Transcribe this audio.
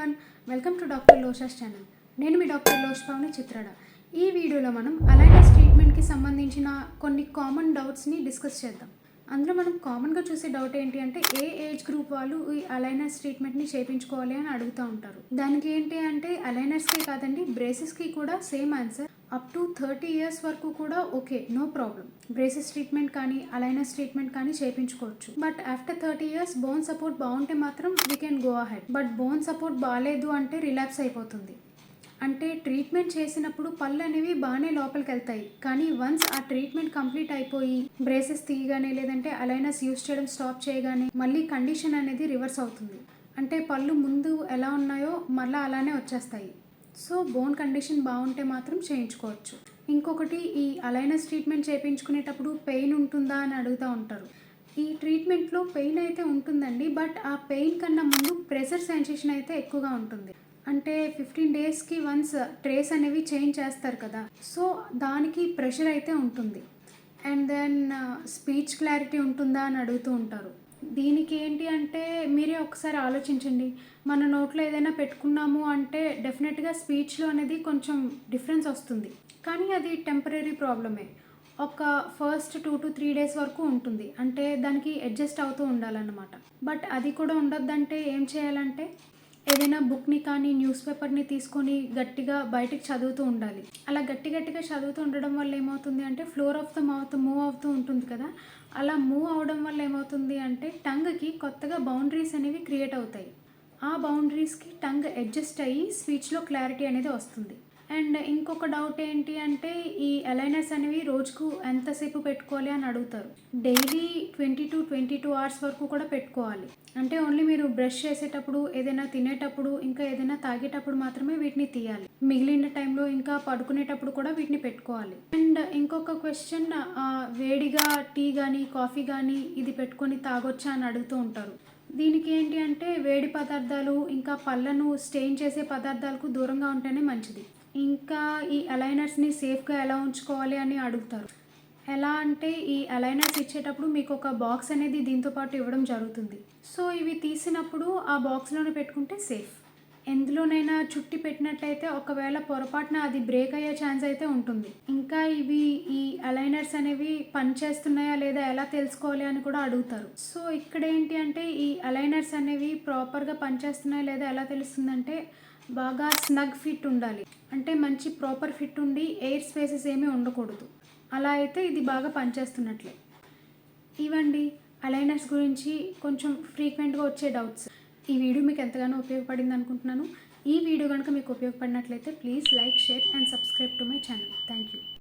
Everyone welcome to doctor Losha's channel నేను మీ doctor లోష్ పవని చిత్రడ ఈ వీడియోలో మనం అలైనస్ ట్రీట్మెంట్కి సంబంధించిన కొన్ని కామన్ డౌట్స్ని డిస్కస్ చేద్దాం. అందులో మనం కామన్గా చూసే డౌట్ ఏంటి అంటే ఏ ఏజ్ గ్రూప్ వాళ్ళు ఈ అలైనర్స్ ట్రీట్మెంట్ని చేయించుకోవాలి అని అడుగుతూ ఉంటారు. దానికి ఏంటి అంటే అలైనర్స్కే కాదండి బ్రేసెస్కి కూడా same answer up to thirty years వరకు కూడా okay no problem. Braces treatment కానీ అలైనస్ ట్రీట్మెంట్ కానీ చేయించుకోవచ్చు but after thirty years bone support బాగుంటే మాత్రం we can go ahead. But bone support బాగాలేదు అంటే రిలాప్స్ అయిపోతుంది. అంటే ట్రీట్మెంట్ చేసినప్పుడు పళ్ళు అనేవి బాగానే లోపలికి వెళ్తాయి. కానీ వన్స్ ఆ ట్రీట్మెంట్ కంప్లీట్ అయిపోయి బ్రేసెస్ తీయగానే లేదంటే అలైనస్ యూస్ చేయడం స్టాప్ చేయగానే మళ్ళీ కండిషన్ అనేది రివర్స్ అవుతుంది. అంటే పళ్ళు ముందు ఎలా ఉన్నాయో మళ్ళీ అలానే వచ్చేస్తాయి. సో బోన్ కండిషన్ బాగుంటే మాత్రం చేయించుకోవచ్చు. ఇంకొకటి ఈ అలైనస్ ట్రీట్మెంట్ చేయించుకునేటప్పుడు పెయిన్ ఉంటుందా అని అడుగుతూ ఉంటారు. ఈ ట్రీట్మెంట్లో పెయిన్ అయితే ఉంటుందండి బట్ ఆ పెయిన్ కన్నా ముందు ప్రెషర్ సెన్సేషన్ అయితే ఎక్కువగా ఉంటుంది. అంటే ఫిఫ్టీన్ డేస్కి వన్స్ ట్రేస్ అనేవి చేంజ్ చేస్తారు కదా సో దానికి ప్రెషర్ అయితే ఉంటుంది. అండ్ దెన్ స్పీచ్ క్లారిటీ ఉంటుందా అని అడుగుతూ ఉంటారు. దీనికి ఏంటి అంటే మీరే ఒకసారి ఆలోచించండి. మన నోట్లో ఏదైనా పెట్టుకున్నాము అంటే డెఫినెట్గా స్పీచ్లో అనేది కొంచెం డిఫరెన్స్ వస్తుంది. కానీ అది టెంపరీ ప్రాబ్లమే. ఒక first two to three days వరకు ఉంటుంది. అంటే దానికి అడ్జస్ట్ అవుతూ ఉండాలన్నమాట. బట్ అది కూడా ఉండొద్దంటే ఏం చేయాలంటే ఏదైనా బుక్ని కానీ న్యూస్ పేపర్ని తీసుకొని గట్టిగా బయటికి చదువుతూ ఉండాలి. అలా గట్టి గట్టిగా చదువుతూ ఉండడం వల్ల ఏమవుతుంది అంటే floor of the mouth move అవుతూ ఉంటుంది కదా. అలా మూవ్ అవడం వల్ల ఏమవుతుంది అంటే టంగ్కి కొత్తగా బౌండరీస్ అనేవి క్రియేట్ అవుతాయి. ఆ బౌండరీస్కి టంగ్ అడ్జస్ట్ అయ్యి స్పీచ్లో క్లారిటీ అనేది వస్తుంది. అండ్ ఇంకొక డౌట్ ఏంటి అంటే ఈ అలైనర్స్ అనేవి రోజుకు ఎంతసేపు పెట్టుకోవాలి అని అడుగుతారు? Daily twenty to twenty two hours వరకు కూడా పెట్టుకోవాలి. అంటే ఓన్లీ మీరు బ్రష్ చేసేటప్పుడు ఏదైనా తినేటప్పుడు ఇంకా ఏదైనా తాగేటప్పుడు మాత్రమే వీటిని తీయాలి. మిగిలిన టైంలో ఇంకా పడుకునేటప్పుడు కూడా వీటిని పెట్టుకోవాలి. అండ్ ఇంకొక క్వశ్చన్ వేడిగా టీ కానీ కాఫీ కానీ ఇది పెట్టుకొని తాగొచ్చా అని అడుగుతూ ఉంటారు. దీనికి ఏంటి అంటే వేడి పదార్థాలు ఇంకా పళ్ళను స్టెయిన్ చేసే పదార్థాలకు దూరంగా ఉంటేనే మంచిది. ఇంకా ఈ అలైనర్స్ని సేఫ్గా ఎలా ఉంచుకోవాలి అని అడుగుతారు. ఎలా అంటే ఈ అలైనర్స్ ఇచ్చేటప్పుడు మీకు ఒక బాక్స్ అనేది దీంతో పాటు ఇవ్వడం జరుగుతుంది. సో ఇవి తీసినప్పుడు ఆ బాక్స్లోనే పెట్టుకుంటే సేఫ్ ఎందులోనైనా చుట్టి పెట్టినట్లయితే ఒకవేళ పొరపాటున అది బ్రేక్ అయ్యే ఛాన్స్ అయితే ఉంటుంది. ఇంకా ఇవి ఈ అలైనర్స్ అనేవి పనిచేస్తున్నాయా లేదా ఎలా తెలుసుకోవాలి అని కూడా అడుగుతారు. సో ఇక్కడ ఏంటి అంటే ఈ అలైనర్స్ అనేవి ప్రాపర్గా పనిచేస్తున్నాయా లేదా ఎలా తెలుస్తుందంటే బాగా స్నగ్ ఫిట్ ఉండాలి. అంటే మంచి ప్రాపర్ ఫిట్ ఉండి ఎయిర్ స్పేసెస్ ఏమీ ఉండకూడదు. అలా అయితే ఇది బాగా పనిచేస్తున్నట్లే ఇవండి అలైనర్స్ గురించి కొంచెం ఫ్రీక్వెంట్గా వచ్చే డౌట్స్ ఈ వీడియో మీకు ఎంతగానో ఉపయోగపడింది అనుకుంటున్నాను. ఈ వీడియో కనుక మీకు ఉపయోగపడినట్లయితే please like share and subscribe to my channel. Thank you